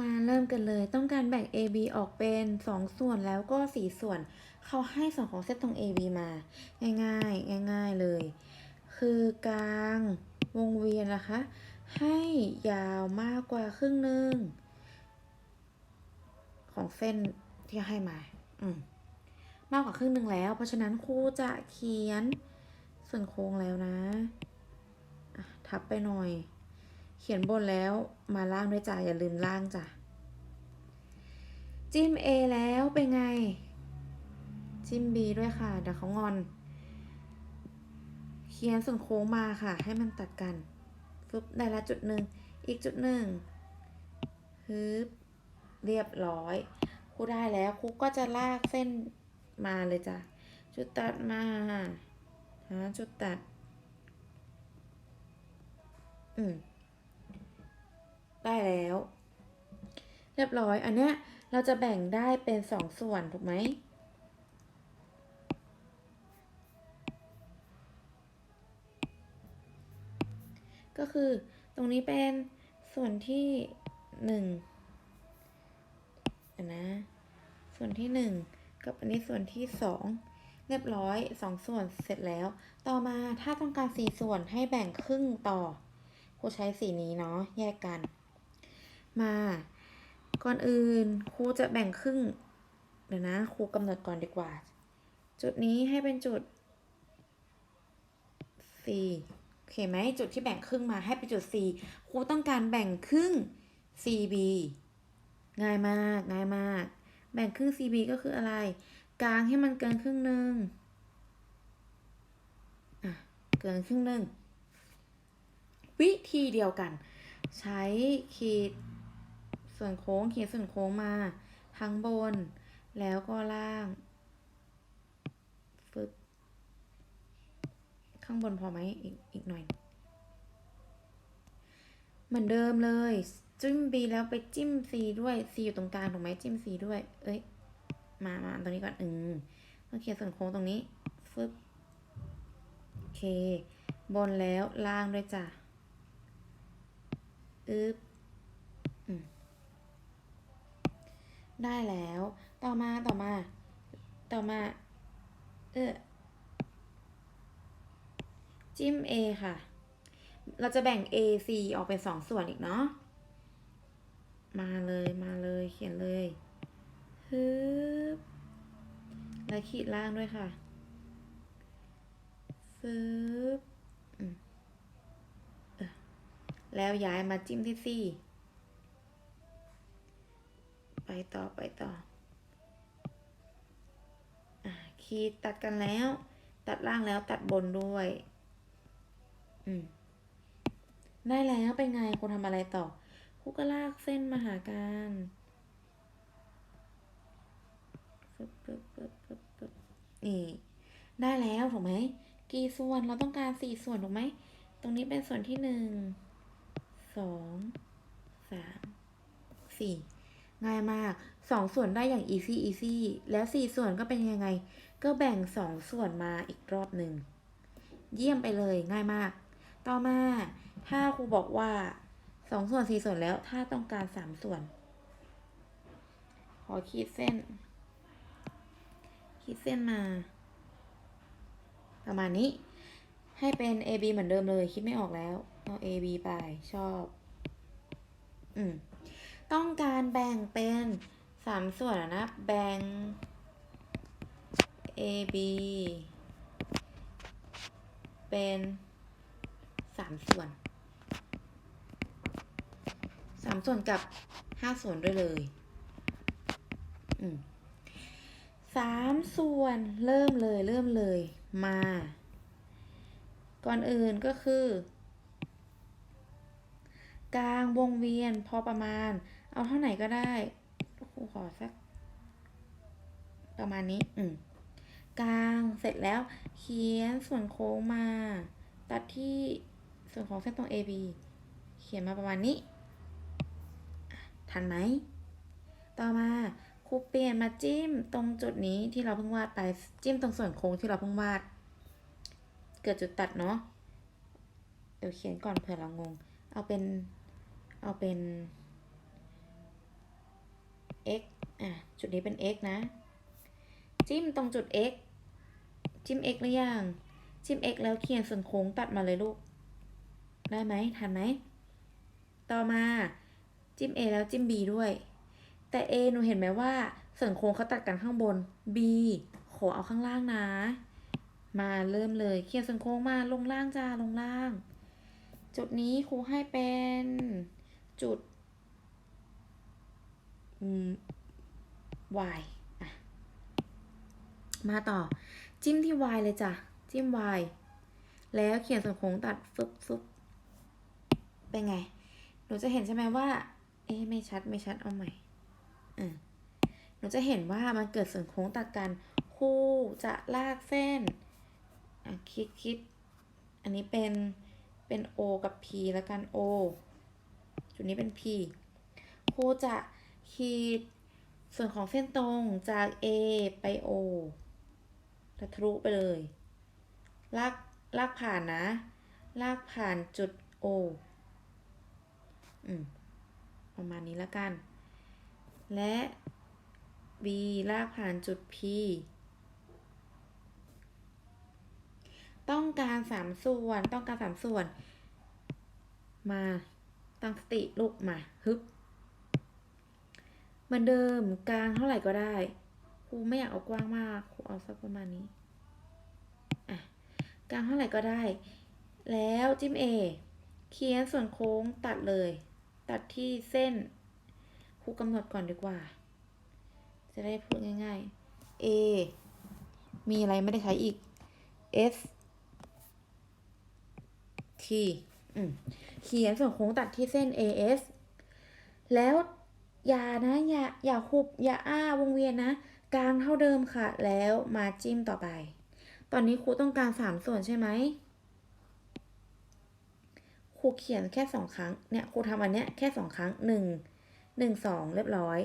มาเริ่มกันเลย ต้องการแบ่ง AB ออกเป็น 2 ส่วนแล้วก็ 4 ส่วน เขาให้ส่วนของเส้นตรง AB มา ง่ายๆ ง่าย ๆเลย คือกลางวงเวียนนะคะ ให้ยาวมากกว่าครึ่งหนึ่งของเส้นที่ให้มา อืม มากกว่าครึ่งหนึ่งแล้ว เพราะฉะนั้นครูจะเขียนส่วนโค้งแล้วนะอะทับไปหน่อย เขียนบนแล้วมาล่างด้วยจ้ะอย่าลืมล่างจ้ะ จิ้ม A แล้วเป็นไง จิ้ม B ด้วยค่ะ เดี๋ยวเขางอน เขียนส่วนโค้งมาค่ะ ให้มันตัดกันฟึบได้ละจุดหนึ่ง อีกจุดหนึ่งฮึบเรียบร้อยครูได้แล้วครูก็จะลากเส้นมาเลยจ้ะ จุดตัดมาหาจุดตัด อืม ได้แล้ว เรียบร้อย อันเนี้ยเราจะแบ่งได้เป็นสองส่วนถูกไหมก็คือตรงนี้เป็นส่วนที่หนึ่งนะ ส่วนที่หนึ่งกับอันนี้ส่วนที่สองเรียบร้อยสองส่วนเสร็จแล้ว ต่อมาถ้าต้องการสี่ส่วนให้แบ่งครึ่งต่อครูใช้สีนี้เนาะแยกกัน มา ก่อนอื่นครูจะแบ่งครึ่ง เดี๋ยวนะครูกำหนดก่อนดีกว่า จุดนี้ให้เป็นจุด C โอเคไหมจุดที่แบ่งครึ่งมาให้เป็นจุด C ครูต้องการแบ่งครึ่ง CB ง่ายมากง่ายมาก แบ่งครึ่ง CB ก็คืออะไร กลางให้มันเกินครึ่งหนึ่งอะเกินครึ่งหนึ่งวิธีเดียวกัน ใช้ขีด ส่วนโค้งเขีดส่วนโค้งมา ทั้งบน แล้วก็ล่างฟึบข้างบนพอไหมอีกอีกหน่อย เหมือนเดิมเลย จิ้ม B แล้วไปจิ้ม C ด้วย C อยู่ตรงกลางถูกไหมจิ้ม C ด้วย เอ้ย มามาตรงนี้ก่อนอืมต้องเขียนส่วนโค้งตรงนี้ฟึบโอเค บนแล้วล่างด้วยจ้ะอึ๊บอืม ได้แล้ว ต่อมาต่อมา ต่อมา เออจิ้ม A ค่ะ เราจะแบ่ง A C ออกเป็นสองส่วนอีกเนาะ มาเลยมาเลยเขียนเลยฮึบแล้วขีดล่างด้วยค่ะฟึบอือแล้วย้ายมาจิ้มที่ C ไปต่อไปต่ออขีดตัดกันแล้ว ตัดล่างแล้วตัดบนด้วย อืม ได้แล้วเป็นไงครูทำอะไรต่อครูก็ลากเส้นมาหากันปึ๊บปึ๊บปึ๊บปึ๊บปึ๊บนี่ได้แล้วถูกไหม กี่ส่วนเราต้องการสี่ส่วนถูกไหม ตรงนี้เป็นส่วนที่หนึ่ง สอง สาม สี่ ง่ายมากสองส่วนได้อย่าง easy easy แล้วสี่ส่วนก็เป็นยังไง ก็แบ่งสองส่วนมาอีกรอบหนึ่ง เยี่ยมไปเลยง่ายมาก ต่อมา ถ้าครูบอกว่าสองส่วนสี่ส่วนแล้วถ้าต้องการสามส่วน ขอขีดเส้น ขีดเส้นมา ประมาณนี้ ให้เป็น AB เหมือนเดิมเลย คิดไม่ออกแล้ว เอา AB ไปชอบ อืม ต้องการแบ่งเป็นสามส่วนนะ แบ่ง AB เป็นสามส่วนสามส่วนกับห้าส่วนด้วยเลยสามส่วนเริ่มเลยเริ่มเลยมา ก่อนอื่นก็คือ กลางวงเวียนพอประมาณ เอาเท่าไหนก็ได้ครูขอสัก ประมาณนี้ อืมกลางเสร็จแล้ว เขียนส่วนโค้งมา ตัดที่ส่วนของเส้นตรง AB เขียนมาประมาณนี้ ทันไหม ต่อมาครูเปลี่ยนมาจิ้มตรงจุดนี้ที่เราเพิ่งวาดไปจิ้มตรงส่วนโค้งที่เราเพิ่งวาด เกิดจุดตัดเนาะเดี๋ยวเขียนก่อนเผื่อเรางง เอาเป็น เอาเป็น x อะจุดนี้เป็น x นะ จิ้มตรงจุด x จิ้ม x หรือยัง จิ้ม x แล้วเขียนส่วนโค้งตัดมาเลยลูก ได้ไหมทันไหม ต่อมาจิ้ม a แล้วจิ้ม b ด้วย แต่ a หนูเห็นไหมว่าส่วนโค้งเขาตัดกันข้างบน b ขอเอาข้างล่างนะ มาเริ่มเลยเขียนส่วนโค้งมาลงล่างจ้าลงล่าง จุดนี้ครูให้เป็นจุด y อะมาต่อ จิ้มที่ y เลยจ้ะ จิ้ม y แล้วเขียนส่วนโค้งตัดฟึบฟึบเป็นไง หนูจะเห็นใช่ไหมว่า เอ๊ไม่ชัดไม่ชัดเอาใหม่อะหนูจะเห็นว่ามันเกิดส่วนโค้งตัดกันครูจะลากเส้นคิดคิด อันนี้เป็น เป็น O กับ P แล้วกัน O จุดนี้เป็น P ครูจะ ขีด ส่วนของเส้นตรงจาก A ไป O แล้วทะลุไปเลย ลาก ลากผ่านนะ ลากผ่านจุด O อืม ประมาณนี้แล้วกัน และ B ลากผ่านจุด P ต้องการสามส่วน ต้องการสามส่วน มา ตั้งสติลูกมา ฮึบ เหมือนเดิมกลางเท่าไหร่ก็ได้ครูไม่อยากเอากว้างมากครูเอาสักประมาณนี้อะกลางเท่าไหร่ก็ได้ แล้วจิ้ม A เขียนส่วนโค้งตัดเลย ตัดที่เส้นครูกำหนดก่อนดีกว่า จะได้พูดง่ายๆ A มีอะไรไม่ได้ใช้อีก S T เขียนส่วนโค้งตัดที่เส้น AS แล้ว อย่านะอย่าอย่าคุบอย่าอ้าวงเวียนนะกลางเท่าเดิมค่ะ แล้วมาจิ้มต่อไป ตอนนี้ครูต้องการสามส่วนใช่ไหมครูเขียนแค่สองครั้งเนี่ยครูทำอันเนี้ยแค่สองครั้งหนึ่งหนึ่งสองเรียบร้อย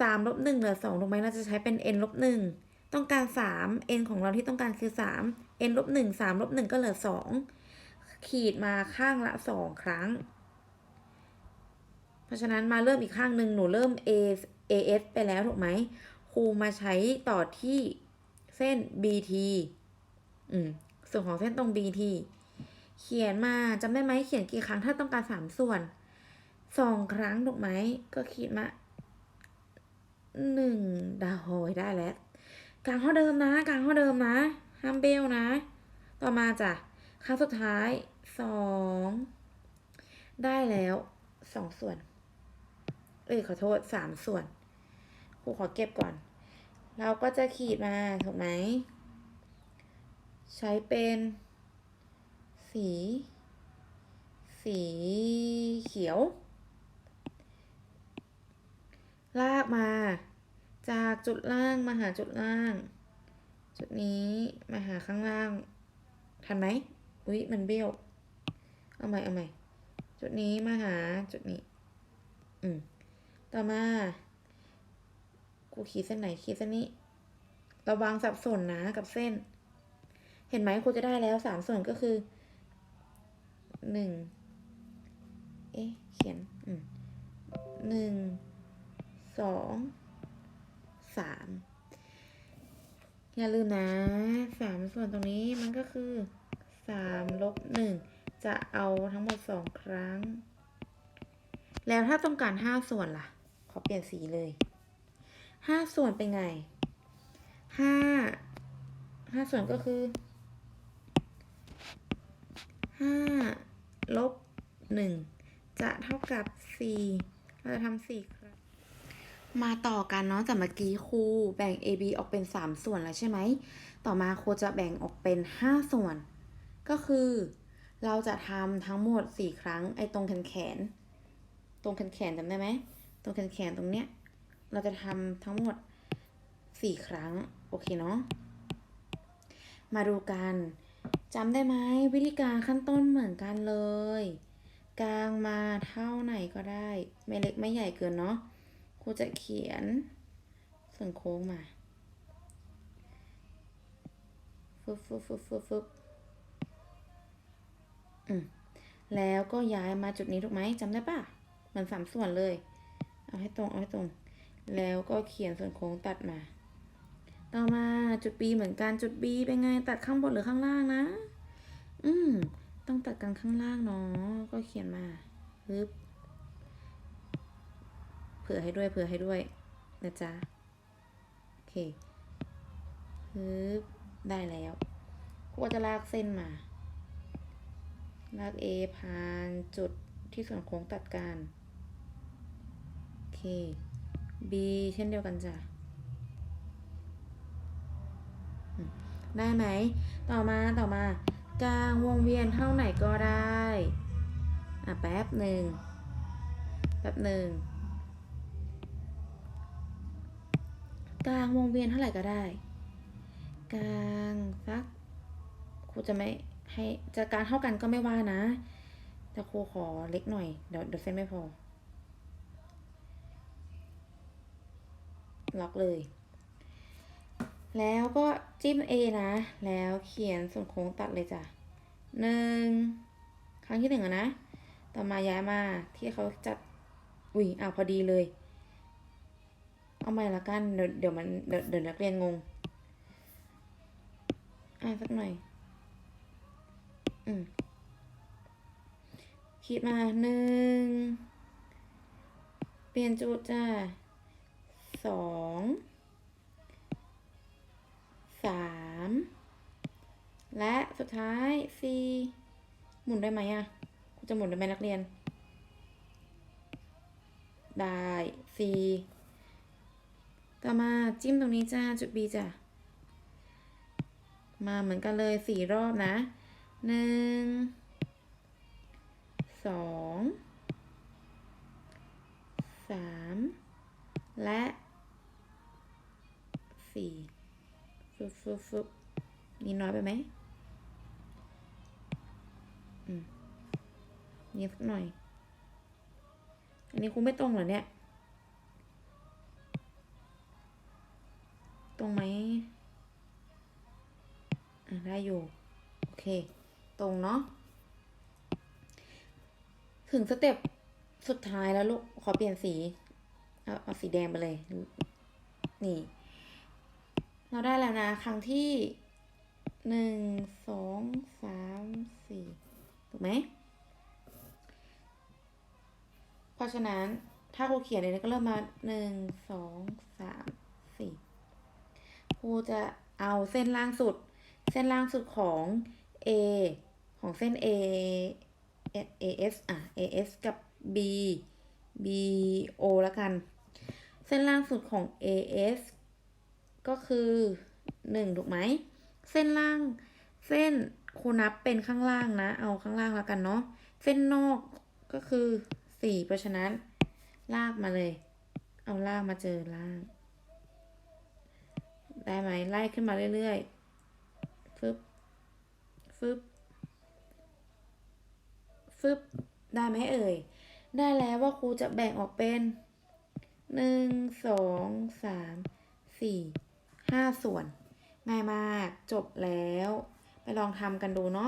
สามลบหนึ่งเหลือสองถูกไหมเราจะใช้เป็น n ลบหนึ่งต้องการสาม n ของเราที่ต้องการคือสาม n ลบหนึ่งสามลบหนึ่งก็เหลือสองขีดมาข้างละสองครั้ง เพราะฉะนั้นมาเริ่มอีกข้างหนึ่งหนูเริ่ม A AS ไปแล้วถูกไหมครูมาใช้ต่อที่เส้น BT อืมส่วนของเส้นตรง BT เขียนมาจำได้ไหมเขียนกี่ครั้งถ้าต้องการสามส่วนสองครั้งถูกไหมก็ขีดมาหนึ่งดาวโหยได้แล้วกลางเท่าเดิมนะกลางเท่าเดิมนะห้ามเบลนะ ต่อมาจ้ะครั้งสุดท้ายสองได้แล้วสองส่วน เอ้ยขอโทษสามส่วนครูขอเก็บก่อน เราก็จะขีดมาถูกไหมใช้เป็น สี สีเขียว ลากมา จากจุดล่างมาหาจุดล่าง จุดนี้มาหาข้างล่าง ทันไหมอุ๊ยมันเบี้ยว เอาใหม่เอาใหม่จุดนี้มาหาจุดนี้ อืม ต่อมา กูขีดเส้นไหนขีดเส้นนี้ ระวังสับสนนะกับเส้น เห็นไหมครูจะได้แล้วสามส่วนก็คือหนึ่งเอ๊ะ เขียนอืมหนึ่งสองสามอย่าลืมนะสามส่วนตรงนี้มันก็คือสามลบหนึ่งจะเอาทั้งหมดสองครั้ง แล้วถ้าต้องการห้าส่วนล่ะ อเปลี่ยนสีเลยห้าส่วนเป็นไงห้าห้าส่วนก็คือห้าลบหนึ่งจะเท่ากับสี่เราจะทำสี่ครั้งมาต่อกันเนาะจากเมื่อกี้ครูแบ่ง A B ออกเป็น 3 ส่วนแล้วใช่ไหม ต่อมาครูจะแบ่งออกเป็น 5 ส่วน ก็คือ เราจะทำทั้งหมด 4 ครั้งไอ้ตรงแขนแขน ตรงแขนแขนจำได้ไหม รงแขนแขนๆตรงเนี้ย เราจะทำทั้งหมด 4 ครั้ง โอเคเนาะ มาดูกันจำได้ไหมวิธีการขั้นต้นเหมือนกันเลย กลางมาเท่าไหนก็ได้ ไม่เล็กไม่ใหญ่เกินเนาะครูจะเขียนส่วนโค้งมาฟึบฟึบฟึบฟึบฟึบอืมแล้วก็ย้ายมาจุดนี้ถูกไหมจำได้ปะเหมือนสามส่วนเลย เอาให้ตรงเอาให้ตรง แล้วก็เขียนส่วนโค้งตัดมา ต่อมาจุด B เหมือนกันจุด B เป็นไงตัดข้างบนหรือข้างล่างนะ อืมต้องตัดกันข้างล่างเนาะก็เขียนมาปึ๊บเผื่อให้ด้วยเผื่อให้ด้วยนะจ๊ะโอเคปึ๊บได้แล้วครูก็จะลากเส้นมา ลาก A ผ่านจุดที่ส่วนโค้งตัดกัน เค B เช่นเดียวกันจ้ะได้ไหม ต่อมาต่อมา กลางวงเวียนเท่าไหนก็ได้ อะ แป๊บหนึ่ง แป๊บหนึ่ง กลางวงเวียนเท่าไหร่ก็ได้ กลางสักครูจะไม่ให้จะกางเท่ากันก็ไม่ว่านะ แต่ครูขอเล็กหน่อย เดี๋ยวเดี๋ยวเส้นไม่พอ ล็อกเลย แล้วก็จิ้ม A นะ แล้วเขียนส่วนโค้งตัดเลยจ้ะหนึ่งครั้งที่หนึ่งอะนะ ต่อมาย้ายมาที่เขาจัดอุ้ยอ้าวพอดีเลย เอาใหม่ละกันเดี๋ยวเดี๋ยวมันเดี๋ยวเดี๋ยวนักเรียนงง อ่าสักหน่อย อืมคิดมาหนึ่ง เปลี่ยนจุดจ้า สองสามและสุดท้ายสี่หมุนได้ไหมอะคุณจะหมุนได้ไหมนักเรียน ได้สี่ต่อมาจิ้มตรงนี้จ้าจุด B จ้ะ มาเหมือนกันเลยสี่รอบนะหนึ่งสองสามและ สี่ฟึบฟึบฟึบนี่น้อยไปไหมอืมนี่สักหน่อย อันนี้ครูไม่ตรงเหรอเนี่ย ตรงไหมอะได้อยู่ โอเค ตรงเนาะ ถึงสเต็ปสุดท้ายแล้วลูก ขอเปลี่ยนสี เอาเอาสีแดงไปเลย นี่ เราได้แล้วนะ ครั้งที่หนึ่งสองสามสี่ถูกไหม เพราะฉะนั้นถ้าครูเขียนเลยก็เริ่มมาหนึ่งสองสามสี่ครูจะเอาเส้นล่างสุด เส้นล่างสุดของ A ของเส้น A AS อะ AS กับ B BO แล้วกัน เส้นล่างสุดของ AS ก็คือหนึ่งถูกไหม เส้นล่าง เส้นครูนับเป็นข้างล่างนะ เอาข้างล่างแล้วกันเนาะ เส้นนอกก็คือสี่เพราะฉะนั้น ลากมาเลย เอาลากมาเจอล่าง ได้ไหมไล่ขึ้นมาเรื่อยๆ ฟึบ ฟึบ ฟึบ ได้ไหมเอ่ย ได้แล้วว่าครูจะแบ่งออกเป็นหนึ่งสองสามสี่ ห้าส่วน ง่ายมากจบแล้ว ไปลองทำกันดูเนาะ